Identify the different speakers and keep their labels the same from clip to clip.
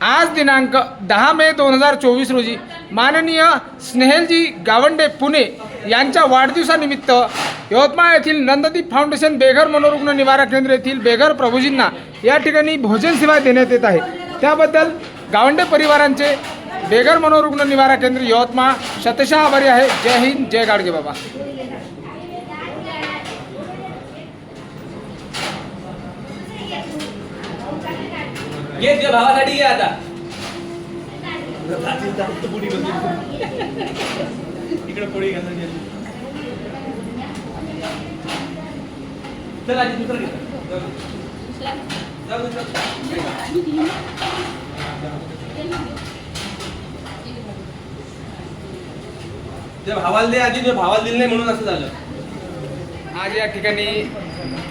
Speaker 1: आज दिनांक दहा मे दोन हजार चोवीस रोजी माननीय स्नेहलजी गावंडे पुणे यांच्या वाढदिवसानिमित्त यवतमाळ येथील नंददीप फाउंडेशन बेघर मनोरुग्ण निवारा केंद्र येथील बेघर प्रभूजींना या ठिकाणी भोजन सेवा देण्यात येत आहे. त्याबद्दल गावंडे परिवारांचे बेघर मनोरुग्ण निवारा केंद्र यवतमाळ शतशः आभारी आहे. जय हिंद जय गाडगे बाबा.
Speaker 2: घे तुझ्या भावासाठी घे आता
Speaker 3: इकडे पोळी
Speaker 2: चल आजी दुसरं घे जाऊ दुसरं. तुझ्या भावाला दे आजी तुझ्या भावाला दिलं नाही म्हणून असं झालं.
Speaker 1: आज या ठिकाणी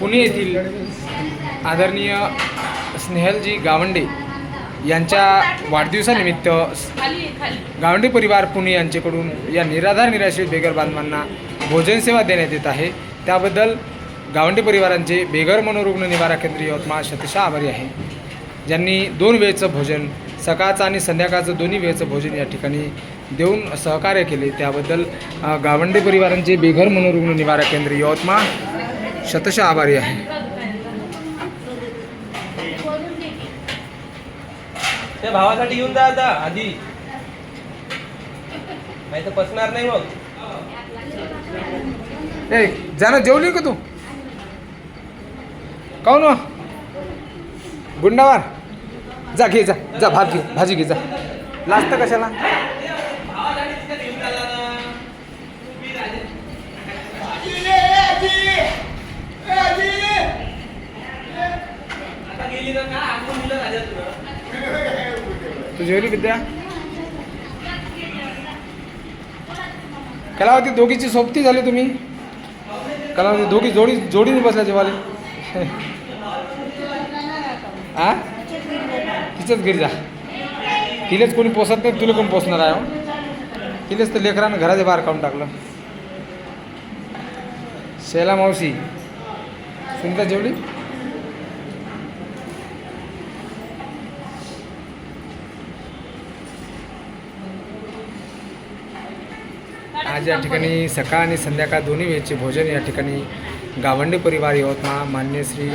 Speaker 1: पुणे येथील आदरणीय स्नेहलजी गावंडे यांच्या वाढदिवसानिमित्त गावंडे परिवार पुणे यांच्याकडून या निराधार निराश्रित बेघर बांधवांना भोजन सेवा देण्यात येत आहे. त्याबद्दल गावंडे परिवारांचे बेघर मनोरुग्ण निवारा केंद्र यवतमाळ शतशा आभारी आहे. ज्यांनी दोन वेळचं भोजन सकाळचं आणि संध्याकाळचं दोन्ही वेळचं भोजन या ठिकाणी देऊन सहकार्य केले. त्याबद्दल गावंडे परिवारांचे बेघर मनोरुग्ण निवारा केंद्र यवतमाळ शतशः आभारी आहे.
Speaker 2: त्या भावासाठी येऊन जा आता आधी. नाही तर पचणार नाही मग.
Speaker 1: ए जाणं जेवली का तू? काऊन गुंडावार. जा घे जा. जा भात घे भाजी घे जा. लाजतं कशाला
Speaker 2: आता गेली तर काय आठवण दिलं राजा तुला
Speaker 1: तू जेवली विद्या? कलावती दोघीची सोबती झाली तुम्ही? कलावती दोघी जोडी जोडीने बसल्या जेवाले. आ? तिच्याच घरी जा. तिलेच कोणी पोसत नाही तुला कोण पोसणार आहे हो? तिलेच तर लेकरानं घराच्या बाहेर काढून टाकलं. शैला मावशी सुनीता जेवली? आज या ठिकाणी सकाळ आणि संध्याकाळ दोन्ही वेळचे भोजन या ठिकाणी गावंडे परिवार यवतमाळ मान्य श्री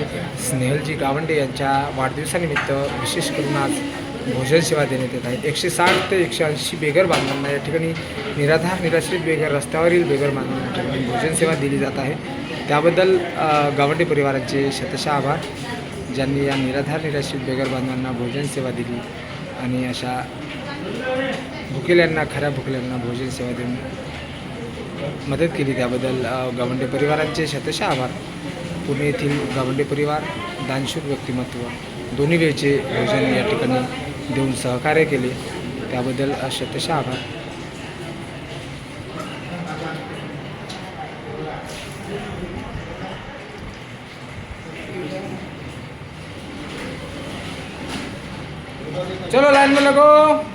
Speaker 1: स्नेहलजी गावंडे यांच्या वाढदिवसानिमित्त विशेष करून आज भोजन सेवा देण्यात येत आहे. एकशे साठ ते एकशे ऐंशी बेघर बांधवांना या ठिकाणी निराधार निराश्रित बेघर रस्त्यावरील बेघर बांधवांना या ठिकाणी भोजन सेवा दिली जात आहे. त्याबद्दल गावंडे परिवारांचे शतशः आभार. ज्यांनी या निराधार निराश्रित बेघर बांधवांना भोजन सेवा दिली आणि अशा भुकेल्यांना खऱ्या भुकेल्यांना भोजन सेवा देऊन मदत केली त्याबद्दल गावंडे परिवारांचे शतश आभार. पुणे येथील गावंडे परिवार दानशूर व्यक्तिमत्व दोन्ही वेळचे भोजन या ठिकाणी देऊन सहकार्य केले. त्याबद्दल शतश आभार. चलो लाइन में लगो.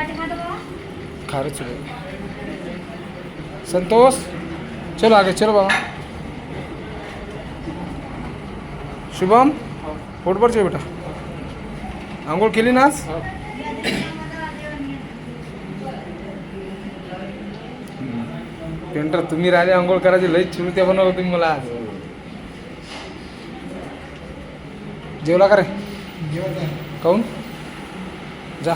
Speaker 1: हं खारच संतोष चलो आगे चलो बाबा. शुभम पोटभर जेव बेटा. आंघोळ केली ना आज? पेंटर तुम्ही राहिले आंघोळ करायची. लई चिरुत्या बनवलं तुम्ही मला आज. जेवला का रे? काऊन? जा.